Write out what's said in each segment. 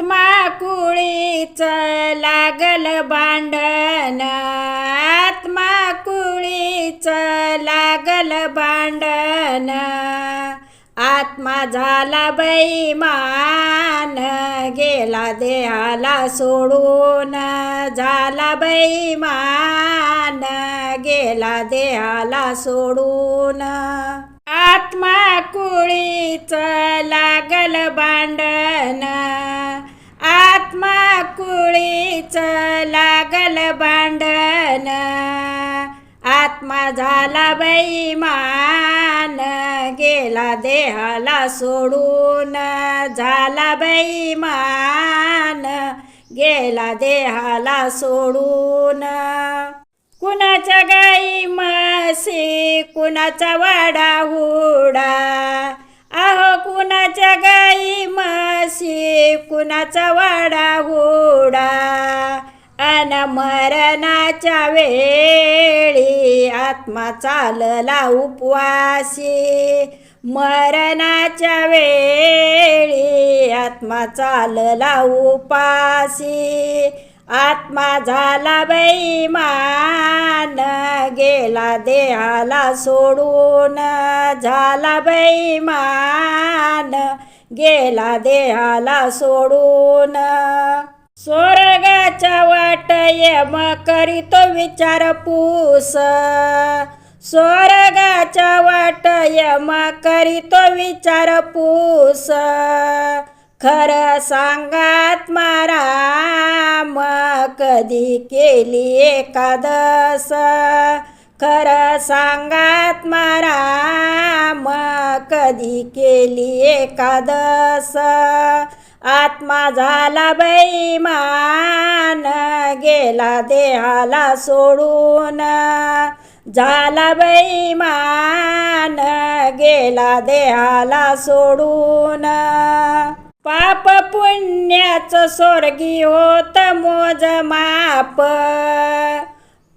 आत्मा कुळीच लागल भांडण. आत्मा कुळीच लागल भांडण. आत्मा झाला बैमान गेला देहाला सोडून. झाला बैमान गेला देहाला सोडून. आत्मा कुळीच लागल भांडण. मुळीच लागल भांडण. आत्मा झाला बैमान गेला देहाला सोडून. झाला बैमान गेला देहाला सोडून. कुणाच्या गाई म्हशी कुणाचा वाडा हुडा. अहो कुणाच्या गाई म्हशी कुणाचा वाडा हुडा. मरणाच्या वेळी आत्मा चालला उपवासी. मरणाच्या वेळी आत्मा चालला उपासी. आत्मा झाला बैमान गेला देहाला सोडून. झाला बैमान गेला देहाला सोडून. स्वर्गाच्या वाट यम करीतो विचारपूस स्वर्गाच्या वाट यम करीतो विचारपूस खरं सांगात माराम कधी केली एकादस. खरं सांगात माराम कधी केली एकादस. आत्मा झाला बैमान गेला देहाला सोडून. झाला बैमान गेला देहाला सोडून. पाप पुण्याचं स्वर्गी होत मोज माप.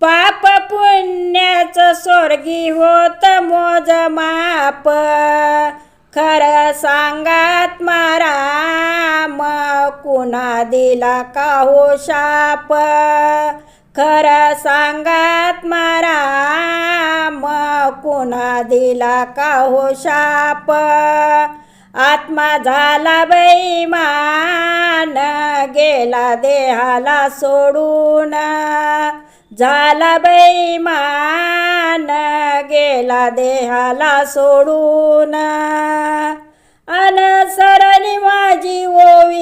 पाप पुण्याचं स्वर्गी होत मोज माप. खरं सांगात मारा कुणा दिला का हो शाप? खरं सांगात माराम कुणा दिला का हो शाप? आत्मा झाला बैमान गेला देहाला सोडून. झाला बैमान गेला देहाला सोडून. अनसरली माझी ओवी